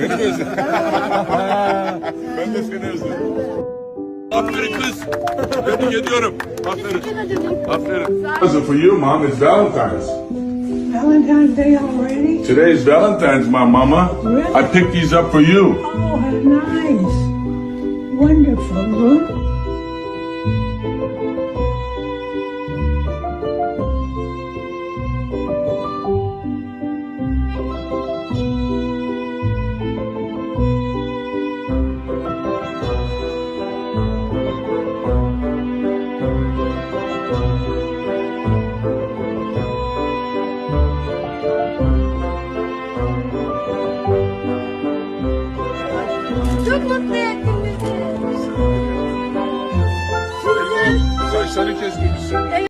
Beni mi özledin? ben de seni özledim. Aferin kız. Tebrik ediyorum. Aferin. Aferin. Present for you, mom. It's Valentine's. Valentine's Day already? Today's Valentine's, my mama. Really? I picked these up for you. Oh, how nice. Wonderful. durduk niyetimizi. Saçları kesmemişsin. Evet.